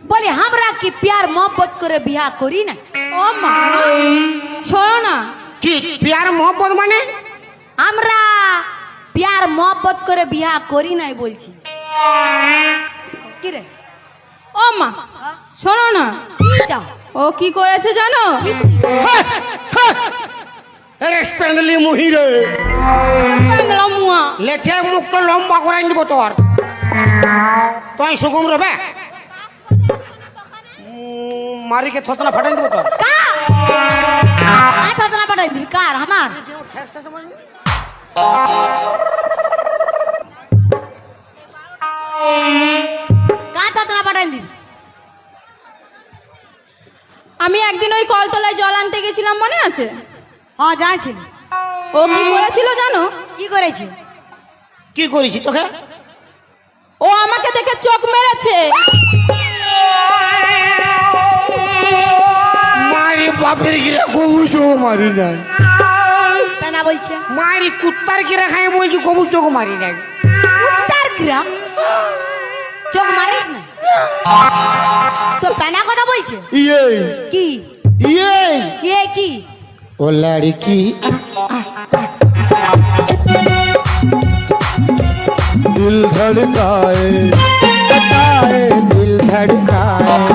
বলি আমরা কি প্যার মোহব্বত করে বিয়া করি না? ও মা শোনো না। কি প্যার মোহব্বত মানে? আমরা প্যার মোহব্বত করে বিয়া করি নাই বলছি। কি রে ও মা শোনো না। কিটা? ও কি করেছে জানো? স্প্যান্ডলি মুহিরে প্যান্ডেলা মুয়া। লেথে মুখটা লম্বা করে দিব তোর। তুই সুগম রবে? মারিকে থতনা ফাটাই দিব তোর আচ্ছা তোরা পাঠাই দিবি? কার? আমার? কার দিবি? আমি একদিন ওই কলতলায় জল আনতে গেছিলাম মনে আছে? হ্যাঁ জানছিলি। ও কি করেছিল জানো? কি করেছি? কি করেছি তোকে? ও আমাকে দেখে চোখ মেরেছে। বাপের গিরে কবুচো মারি নাই পেনা বলছে মারি কুত্তার গিরে খাই বলছি কবুচো মারি নাই উত্তর কিরা চোখ মারিস না তো পেনা কথা বলছে ইয়ে কি ইয়ে কে কি ओ लड़की दिल धड़काए बताए दिल धड़काए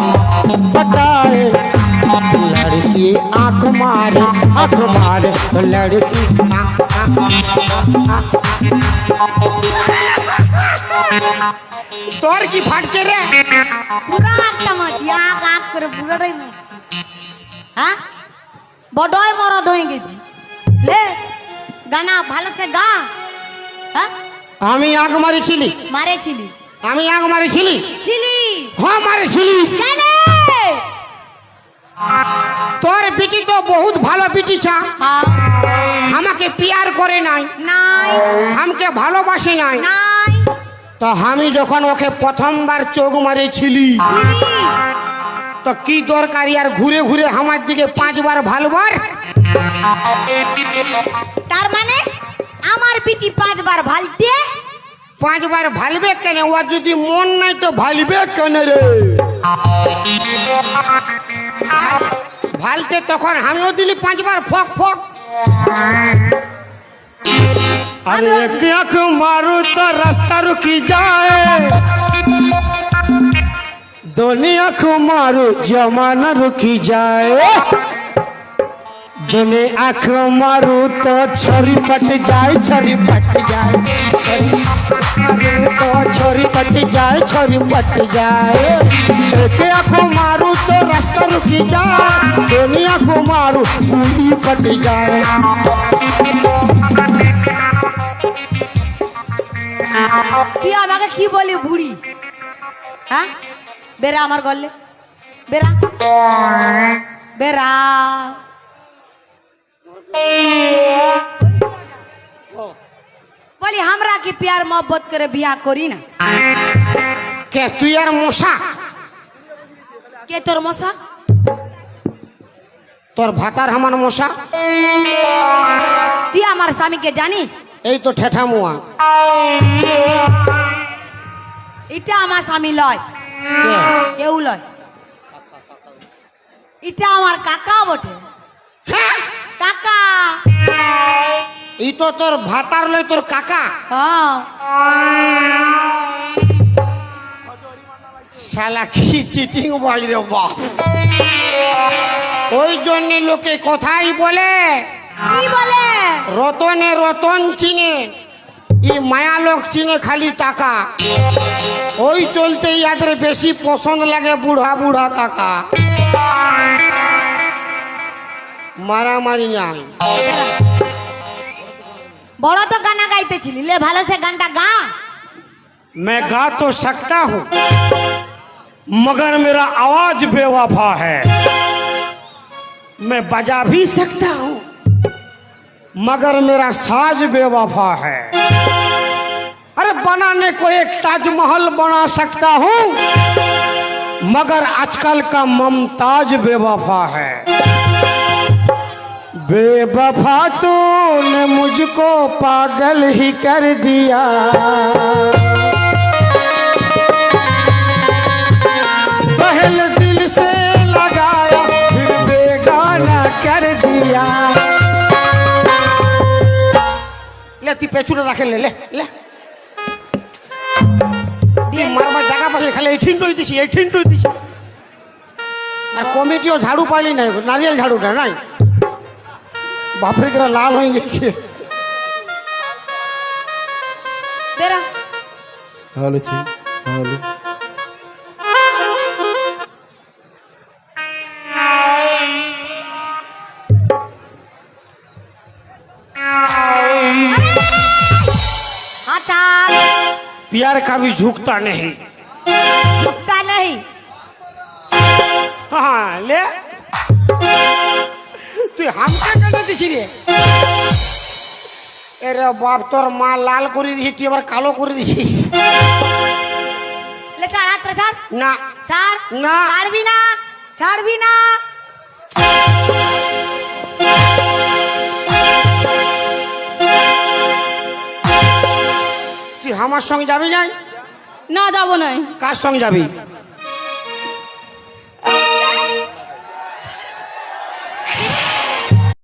आंख मारे आंख मारे तो लड़की তোর কি ফাটছে রে পুরা একটা মাছি আগ আগ করে পুরোটাই মারছি হ্যাঁ বড়ই মরদ হয়ে গেছি লে গানা ভালো সে গা হ্যাঁ আমি আগ মারিছিলি মারেছিলি আমি আগ মারিছিলি ছিলি হ্যাঁ মারিছিলি কেন তোর পিটি তো বহুত ভালো পিটি ছা হ্যাঁ। আমাকে পিয়ার করে নাই। নাই। আমাকে ভালোবাসে নাই। নাই। তো আমি যখন ওকে প্রথমবার চোখ মারেছিলি তো কি দরকারি আর ঘুরে ঘুরে আমার দিকে পাঁচবার ভালোবার? তার মানে আমার পিটি পাঁচবার ভালতে? পাঁচবার ভালবে কেন? ও যদি মন নাই তো ভালবে কেন রে? ভালতে তখন আমিও দিলি পাঁচবার ফক ফক। আরে মারু তো রাস্তা রুকি যায়? দুনিয়া আঁখ মারু জমানা রুকি যায়? જેને આંખો મારું તો છરી પટ જાય છરી પટ જાય તો છરી પટ જાય છરી પટ જાય એક આંખો મારું તો રસ્તા રૂકી જાય એની આંખો મારું પૂરી પટ જાય তুই আমাকে কি বলি বুড়ি হ্যাঁ বেরা আমার গল্লে বেরা বেরা বলি আমরা কি প্যার মোহব্বত করে বিয়া করি না কে তুই আর মশা কে তোর মশা তোর ভাতার হামান মশা তুই আমার স্বামীকে জানিস এই তো ঠেঠা মুয়া এটা আমার স্বামী লয়? কেউ লয় এটা আমার কাকা বটে এই তো তোর ভাতার লয় তোর কাকা? হ্যাঁ। শালা কি চিটিং বাজ রে বাপ। ওই জন্য লোকে কথাই বলে। কি বলে? রতনে রতন চিনে ই মায়া লোক চিনে খালি টাকা। ওই চলতে ইয়াদের বেশি পছন্দ লাগে বুড়া বুড়া কাকা। মারামারি নাই বড় তো গানা গাইতেছিলি লে ভালো সে গানটা গা मैं गा तो सकता हूँ मगर मेरा आवाज बेवफा है मैं बजा भी सकता हूँ मगर मेरा साज बेवफा है अरे बनाने को एक ताजमहल बना सकता हूँ मगर आजकल का ममताज बेवफा है बेबफा तूने मुझको पागल ही कर दिया। पहले दिल से लगाया, फिर बेगाना कर दिया। ले, तू पेचूरा रखे ले ले। ले মারবার জায়গা পাশে খালি এই ঠিন্টুই দিছি এই ঠিন্টুই দিছি আর কমিটিও ঝাড়ু পাইলি নাই নারিয়েল ঝাড়ুটা নাই बापरे करा लाल होएँगे के बेरा। हेलो छी हेलो। हाँ, प्यार का भी झुकता नहीं। झुकता नहीं। हाँ ले। तो तू हम কেন রে। এরে বাপ তোর মা লাল করে দিছি তুই আবার কালো করে ছাড় ছাড়। না। ছাড়। না। ছাড়বি না। ছাড়বি না। তুই আমার সঙ্গে যাবি নাই? না যাব নাই। কার সঙ্গে যাবি?